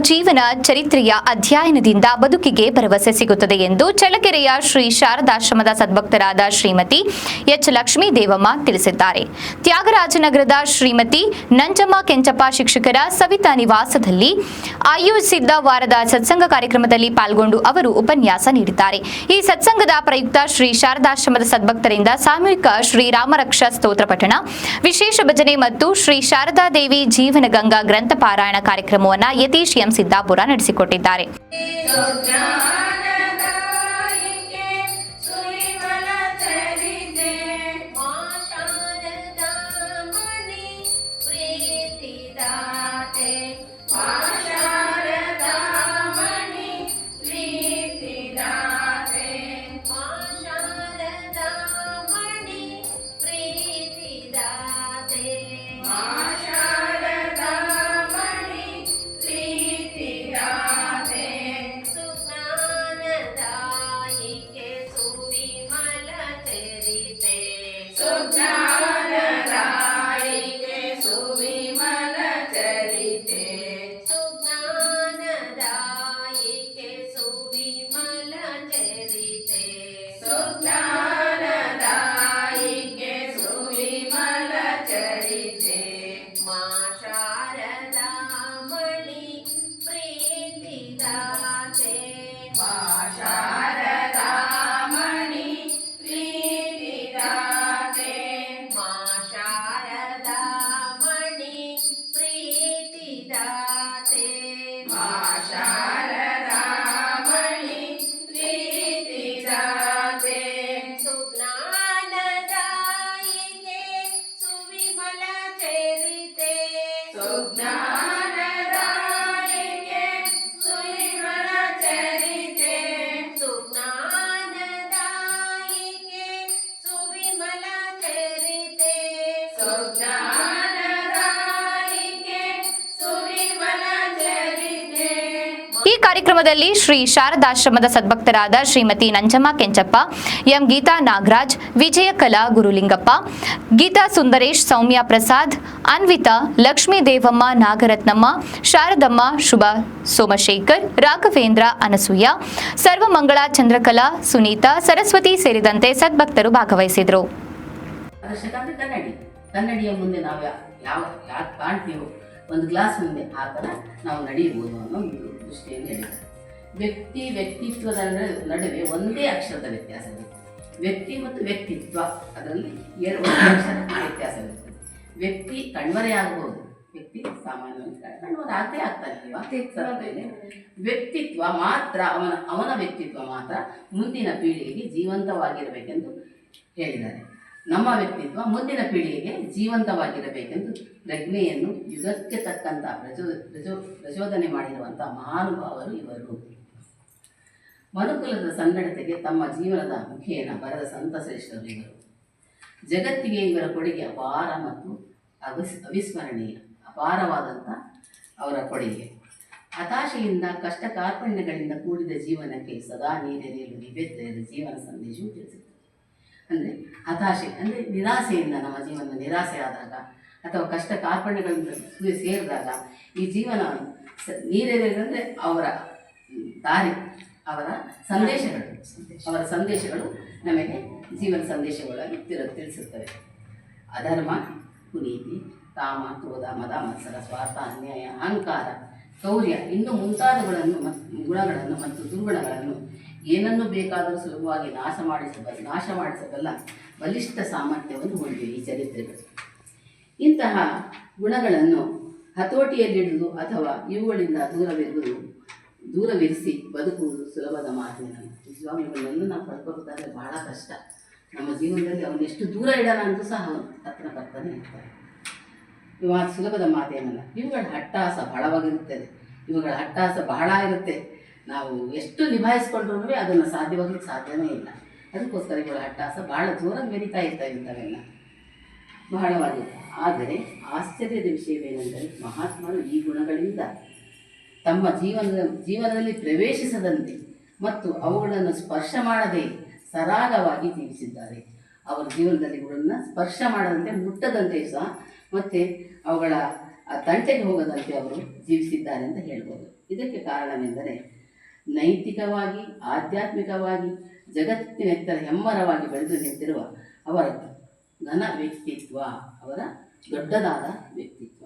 ಜೀವನ ಚರಿತ್ರೆಯ ಅಧ್ಯಯನದಿಂದ ಬದುಕಿಗೆ ಭರವಸೆ ಸಿಗುತ್ತದೆ ಎಂದು ಚಳ್ಳಕೆರೆಯ ಶ್ರೀ ಶಾರದಾಶ್ರಮದ ಸದ್ಭಕ್ತರಾದ ಶ್ರೀಮತಿ ಎಚ್. ಲಕ್ಷ್ಮೀ ದೇವಮ್ಮ ತಿಳಿಸಿದ್ದಾರೆ. ತ್ಯಾಗರಾಜನಗರದ ಶ್ರೀಮತಿ ನಂಜಮ್ಮ ಕೆಂಚಪ್ಪ ಶಿಕ್ಷಕರ ಸವಿತಾ ನಿವಾಸದಲ್ಲಿ ಆಯೋಜಿಸಿದ್ದ ವಾರದ ಸತ್ಸಂಗ ಕಾರ್ಯಕ್ರಮದಲ್ಲಿ ಪಾಲ್ಗೊಂಡು ಅವರು ಉಪನ್ಯಾಸ ನೀಡಿದ್ದಾರೆ. ಈ ಸತ್ಸಂಗದ ಪ್ರಯುಕ್ತ ಶ್ರೀ ಶಾರದಾಶ್ರಮದ ಸದ್ಭಕ್ತರಿಂದ ಸಾಮೂಹಿಕ ಶ್ರೀರಾಮರಕ್ಷ ಸ್ತೋತ್ರ ಪಠಣ, ವಿಶೇಷ ಭಜನೆ ಮತ್ತು ಶ್ರೀ ಶಾರದಾದೇವಿ ಜೀವನ ಗಂಗಾ ಗ್ರಂಥ ಪಾರಾಯಣ ಕಾರ್ಯಕ್ರಮವನ್ನು ಯತೀಶ್ ಎಂ ಸಿದ್ದಾಪುರ ನಡೆಸಿಕೊಟ್ಟಿದ್ದಾರೆ. Sutta. ಈ ಕಾರ್ಯಕ್ರಮದಲ್ಲಿ ಶ್ರೀ ಶಾರದಾಶ್ರಮದ ಸದ್ಭಕ್ತರಾದ ಶ್ರೀಮತಿ ನಂಜಮ್ಮ ಕೆಂಚಪ್ಪ ಎಂ ಗೀತಾ ನಾಗರಾಜ್ ವಿಜಯ ಕಲಾ ಗುರುಲಿಂಗಪ್ಪ ಗೀತಾ ಸುಂದರೇಶ್ ಸೌಮ್ಯ ಪ್ರಸಾದ್ ಅನ್ವಿತಾ ಲಕ್ಷ್ಮೀ ದೇವಮ್ಮ ನಾಗರತ್ನಮ್ಮ ಶಾರದಮ್ಮ ಶುಭ ಸೋಮಶೇಖರ್ ರಾಘವೇಂದ್ರ ಅನಸೂಯ ಸರ್ವಮಂಗಳ ಚಂದ್ರಕಲಾ ಸುನೀತಾ ಸರಸ್ವತಿ ಸೇರಿದಂತೆ ಸದ್ಭಕ್ತರು ಭಾಗವಹಿಸಿದರು. ಕನ್ನಡಿಯ ಮುಂದೆ ನಾವು ಯಾವ ಯಾಕೆ ಕಾಣ್ತೀವೋ ಒಂದು ಗ್ಲಾಸ್ ಮುಂದೆ ಆ ಥರ ನಾವು ನಡೆಯಬಹುದು ಅನ್ನೋ ಒಂದು ದೃಷ್ಟಿಯನ್ನು ಹೇಳಿದ್ದಾರೆ ವ್ಯಕ್ತಿ ವ್ಯಕ್ತಿತ್ವದ ನಡ- ನಡುವೆ ಒಂದೇ ಅಕ್ಷರದ ವ್ಯತ್ಯಾಸವಿದೆ. ವ್ಯಕ್ತಿ ಮತ್ತು ವ್ಯಕ್ತಿತ್ವ ಅದರಲ್ಲಿ ಎರಡು ಒಂದೇ ಅಕ್ಷರ ವ್ಯತ್ಯಾಸವಿರುತ್ತದೆ ವ್ಯಕ್ತಿ ಕಣ್ಮರೆಯಾಗಬಹುದು ವ್ಯಕ್ತಿ ಸಾಮಾನ್ಯವಾಗಿ ಕಣ್ಮರೆ ಆಗದೆ ಆಗ್ತಾನೆ. ವ್ಯಕ್ತಿತ್ವ ಮಾತ್ರ ಅವನ ಅವನ ವ್ಯಕ್ತಿತ್ವ ಮಾತ್ರ ಮುಂದಿನ ಪೀಳಿಗೆಗೆ ಜೀವಂತವಾಗಿರಬೇಕೆಂದು ಹೇಳಿದ್ದಾರೆ. ನಮ್ಮ ವ್ಯಕ್ತಿತ್ವ ಮುಂದಿನ ಪೀಳಿಗೆಗೆ ಜೀವಂತವಾಗಿರಬೇಕೆಂದು ಪ್ರಜ್ಞೆಯನ್ನು ಯುಗಕ್ಕೆ ತಕ್ಕಂತಹ ಪ್ರಚೋ ಪ್ರಚೋ ಪ್ರಚೋದನೆ ಮಾಡಿರುವಂಥ ಮಹಾನುಭಾವರು ಇವರು. ಮನುಕುಲದ ಸನ್ನಡತೆಗೆ ತಮ್ಮ ಜೀವನದ ಮುಖೇನ ಬರೆದ ಸಂತ ಶ್ರೇಷ್ಠರು ಇವರು. ಜಗತ್ತಿಗೆ ಇವರ ಕೊಡುಗೆ ಅಪಾರ ಮತ್ತು ಅವಿಸ್, ಅವಿಸ್ಮರಣೀಯ ಅಪಾರವಾದಂಥ ಅವರ ಕೊಡುಗೆ. ಹತಾಶೆಯಿಂದ ಕಷ್ಟ ಕಾರ್ಪಣ್ಯಗಳಿಂದ ಕೂಡಿದ ಜೀವನಕ್ಕೆ ಸದಾ ನೀರೆರೆಯಲು ನಿವೇದ್ಯರ ಜೀವನ ಸಂದೇಶವು ತಿಳಿಸುತ್ತದೆ. ಅಂದರೆ ಹತಾಶೆ, ಅಂದರೆ ನಿರಾಸೆಯಿಂದ ನಮ್ಮ ಜೀವನ ನಿರಾಸೆ ಆದಾಗ ಅಥವಾ ಕಷ್ಟ ಕಾರ್ಪಣ್ಯಗಳಿಂದ ಸೇರಿದಾಗ ಈ ಜೀವನ ನೀರೆರೆಯದಂದರೆ ಅವರ ದಾರಿ, ಅವರ ಸಂದೇಶಗಳು ಅವರ ಸಂದೇಶಗಳು ನಮಗೆ ಜೀವನ ಸಂದೇಶಗಳನ್ನು ತಿರ, ತಿಳಿಸುತ್ತವೆ. ಅಧರ್ಮ, ಕುನೀತಿ, ಕಾಮ, ಕ್ರೋಧ, ಮದ, ಮತ್ಸರ, ಸ್ವಾರ್ಥ, ಅನ್ಯಾಯ, ಅಹಂಕಾರ, ಶೌರ್ಯ, ಇನ್ನು ಮುಂತಾದವುಗಳನ್ನು ಮತ್ತು ಗುಣಗಳನ್ನು ಮತ್ತು ದುರ್ಗುಣಗಳನ್ನು ಏನನ್ನು ಬೇಕಾದರೂ ಸುಲಭವಾಗಿ ನಾಶ ಮಾಡಿಸಬಲ್ಲ ನಾಶ ಮಾಡಿಸಬಲ್ಲ ಬಲಿಷ್ಠ ಸಾಮರ್ಥ್ಯವನ್ನು ಹೊಂದಿವೆ ಈ ಚರಿತ್ರೆಗಳು. ಇಂತಹ ಗುಣಗಳನ್ನು ಹತೋಟಿಯಲ್ಲಿಡುವುದು ಅಥವಾ ಇವುಗಳಿಂದ ದೂರವಿರುವುದು, ದೂರವಿರಿಸಿ ಬದುಕುವುದು ಸುಲಭದ ಮಾತಿನ ನಿಜವಾಗ್ಲೂ ನಾವು ಪಡ್ಕೋಬೇಕಾದ್ರೆ ಬಹಳ ಕಷ್ಟ. ನಮ್ಮ ಜೀವನದಲ್ಲಿ ಅವನು ಎಷ್ಟು ದೂರ ಇಡೋಣ ಅಂತ ಸಹ ಹತ್ರ ಬರ್ತಾನೆ ಇರ್ತಾರೆ ಸುಲಭದ ಮಾತೇನಲ್ಲ ಇವುಗಳ ಹಟ್ಟಾಸ ಬಹಳವಾಗಿರುತ್ತದೆ. ಇವುಗಳ ಹಟ್ಟಾಸ ಬಹಳ ಇರುತ್ತೆ. ನಾವು ಎಷ್ಟು ನಿಭಾಯಿಸ್ಕೊಂಡ್ರು ಅದನ್ನು ಸಾಧ್ಯವಾಗ್ಲಿಕ್ಕೆ ಸಾಧ್ಯವೇ ಇಲ್ಲ. ಅದಕ್ಕೋಸ್ಕರ ಇವುಗಳ ಅಟ್ಟಾಸ ಬಹಳ ದೂರ ಮೆರಿತಾ ಇರ್ತಾ ಇಂಥವೆಲ್ಲ ಬಹಳವಾಗಿದೆ ಆದರೆ ಆಶ್ಚರ್ಯದ ವಿಷಯವೇನೆಂದರೆ ಮಹಾತ್ಮರು ಈ ಗುಣಗಳಿಂದ ತಮ್ಮ ಜೀವನದ, ಜೀವನದಲ್ಲಿ ಪ್ರವೇಶಿಸದಂತೆ ಮತ್ತು ಅವುಗಳನ್ನು ಸ್ಪರ್ಶ ಮಾಡದೆ ಸರಾಗವಾಗಿ ಜೀವಿಸಿದ್ದಾರೆ. ಅವರ ಜೀವನದಲ್ಲಿ ಇವುಗಳನ್ನು ಸ್ಪರ್ಶ ಮಾಡದಂತೆ, ಮುಟ್ಟದಂತೆ ಸಹ ಮತ್ತು ಅವುಗಳ ತಂಟೆಗೆ ಹೋಗದಂತೆ ಅವರು ಜೀವಿಸಿದ್ದಾರೆ ಅಂತ ಹೇಳ್ಬೋದು. ಇದಕ್ಕೆ ಕಾರಣವೆಂದರೆ ನೈತಿಕವಾಗಿ ಆಧ್ಯಾತ್ಮಿಕವಾಗಿ ಜಗತ್ತಿನೆತ್ತರ ಹೆಮ್ಮರವಾಗಿ ಬೆಳೆದು ನಿಂತಿರುವ ಅವರ ಘನ ವ್ಯಕ್ತಿತ್ವ ಅವರ ದೊಡ್ಡದಾದ ವ್ಯಕ್ತಿತ್ವ.